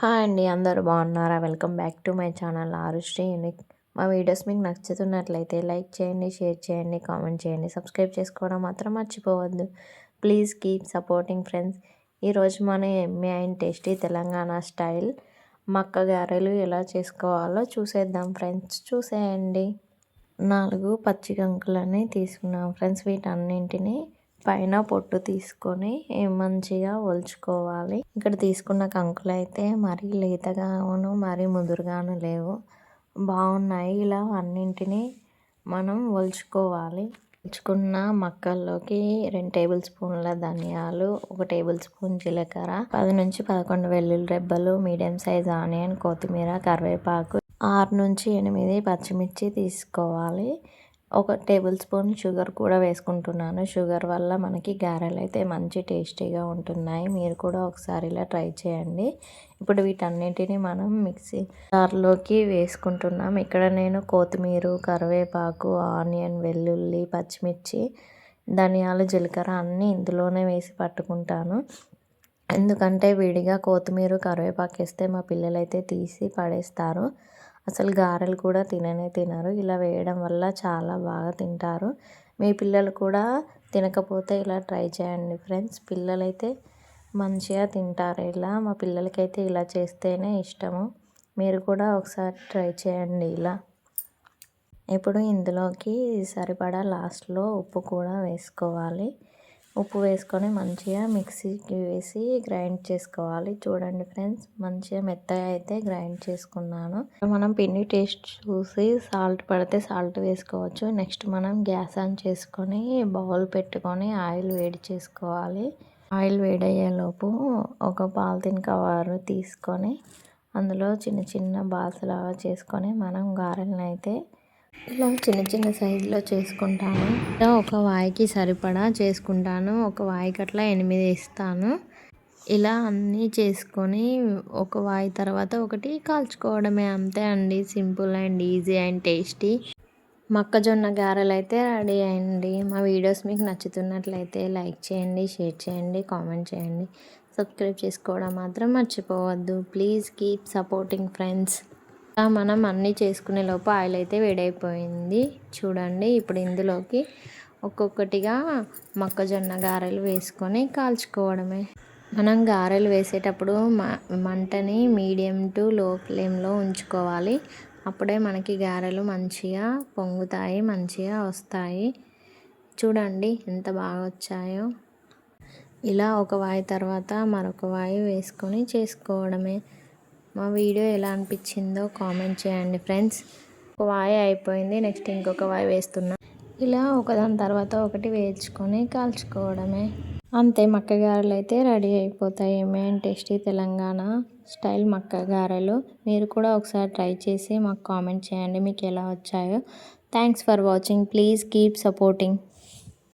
Hi అండి అందరూ బాగున్నారా? Welcome back to my channel Arushri unique. మా వీడియోస్ మీకు నచ్చుతున్నట్లయితే లైక్ చేయండి షేర్ చేయండి కామెంట్ చేయండి సబ్స్క్రైబ్ చేసుకోవడం మాత్రం మర్చిపోవద్దు. Please keep supporting friends. ఈరోజు మన yummy and tasty Telangana style మక్క గారెలు ఎలా చేసుకోవాలో చూసేద్దాం ఫ్రెండ్స్. చూసేయండి. నాలుగు పచ్చి కంకులని తీసుకున్నాం ఫ్రెండ్స్ వీటన్నింటినీ పైన పొట్టు తీసుకొని మంచిగా ఒలుచుకోవాలి. ఇక్కడ తీసుకున్న కంకులు అయితే మరీ లేతగాను మరీ ముదురుగాను లేవు. బాగున్నాయి ఇలా అన్నింటినీ మనం ఒలుచుకోవాలి. ఒలుచుకున్న మక్కల్లోకి రెండు టేబుల్ స్పూన్ల ధనియాలు ఒక టేబుల్ స్పూన్ జీలకర్ర పది నుంచి పదకొండు వెల్లుల్లి రెబ్బలు మీడియం సైజ్ ఆనియన్ కొత్తిమీర కరివేపాకు ఆరు నుంచి ఎనిమిది పచ్చిమిర్చి తీసుకోవాలి. ఒక టేబుల్ స్పూన్ షుగర్ కూడా వేసుకుంటున్నాను. షుగర్ వల్ల మనకి గారెలు అయితే మంచి టేస్టీగా ఉంటున్నాయి. మీరు కూడా ఒకసారి ఇలా ట్రై చేయండి. ఇప్పుడు వీటన్నిటిని మనం మిక్సీ జార్లోకి వేసుకుంటున్నాం. ఇక్కడ నేను కొత్తిమీర కరివేపాకు ఆనియన్ వెల్లుల్లి పచ్చిమిర్చి ధనియాలు జీలకర్ర అన్నీ ఇందులోనే వేసి పట్టుకుంటాను. ఎందుకంటే విడిగా కొత్తిమీర కరివేపాకు వేస్తే మా పిల్లలైతే తీసి పడేస్తారు. అసలు గారెలు కూడా తిననే తినరు. ఇలా వేయడం వల్ల చాలా బాగా తింటారు. మీ పిల్లలు కూడా తినకపోతే ఇలా ట్రై చేయండి ఫ్రెండ్స్. పిల్లలైతే మంచిగా తింటారు. ఇలా మా పిల్లలకైతే ఇలా చేస్తేనే ఇష్టము. మీరు కూడా ఒకసారి ట్రై చేయండి ఇలా. ఇప్పుడు ఇందులోకి సరిపడా లాస్ట్లో ఉప్పు కూడా వేసుకోవాలి. ఉప్పు వేసుకొని మంచిగా మిక్సీకి వేసి గ్రైండ్ చేసుకోవాలి. చూడండి ఫ్రెండ్స్ మంచిగా మెత్తగా అయితే గ్రైండ్ చేసుకున్నాను. మనం పిండి టేస్ట్ చూసి సాల్ట్ పడితే సాల్ట్ వేసుకోవచ్చు. నెక్స్ట్ మనం గ్యాస్ ఆన్ చేసుకొని బౌల్ పెట్టుకొని ఆయిల్ వేడి చేసుకోవాలి. ఆయిల్ వేడయ్యేలోపు ఒక పాలిథిన్ కవర్ తీసుకొని అందులో చిన్న చిన్న బాల్స్ లాగా చేసుకొని మనం గారెలను అయితే ఇలా చిన్న చిన్న సైజులో చేసుకుంటాను. ఒక వాయికి సరిపడా చేసుకుంటాను. ఒక వాయికి అట్లా ఎనిమిది ఇస్తాను. ఇలా అన్నీ చేసుకొని ఒక వాయి తర్వాత ఒకటి కాల్చుకోవడమే అంతే అండి. Simple and easy and tasty. మొక్కజొన్న గారెలు అయితే రెడీ అయ్యండి మా వీడియోస్ మీకు నచ్చుతున్నట్లయితే లైక్ చేయండి షేర్ చేయండి కామెంట్ చేయండి. సబ్స్క్రైబ్ చేసుకోవడం మాత్రం మర్చిపోవద్దు. Please keep supporting friends. మనం అన్నీ చేసుకునే లోపు ఆయిల్ అయితే వేడైపోయింది. చూడండి ఇప్పుడు ఇందులోకి ఒక్కొక్కటిగా మొక్కజొన్న గారెలు వేసుకొని కాల్చుకోవడమే. మనం గారెలు వేసేటప్పుడు మంటని మీడియం టు లో ఫ్లేమ్లో ఉంచుకోవాలి. అప్పుడే మనకి గారెలు మంచిగా పొంగుతాయి మంచిగా వస్తాయి. చూడండి ఎంత బాగా వచ్చాయో. ఇలా ఒక వాయి తర్వాత మరొక వాయి వేసుకొని చేసుకోవడమే. మా వీడియో ఎలా అనిపించిందో కామెంట్ చేయండి ఫ్రెండ్స్. ఒక వాయి అయిపోయింది. నెక్స్ట్ ఇంకొక వాయి వేస్తున్నా. ఇలా ఒకదాని తర్వాత ఒకటి వేయించుకొని కాల్చుకోవడమే. అంతే మక్క గారెలు అయితే రెడీ అయిపోతాయి. మెయిన్ టేస్టీ తెలంగాణ స్టైల్ మక్క గారెలు మీరు కూడా ఒకసారి ట్రై చేసి మాకు కామెంట్ చేయండి. మీకు ఎలా వచ్చాయో. Thanks for watching. Please keep supporting.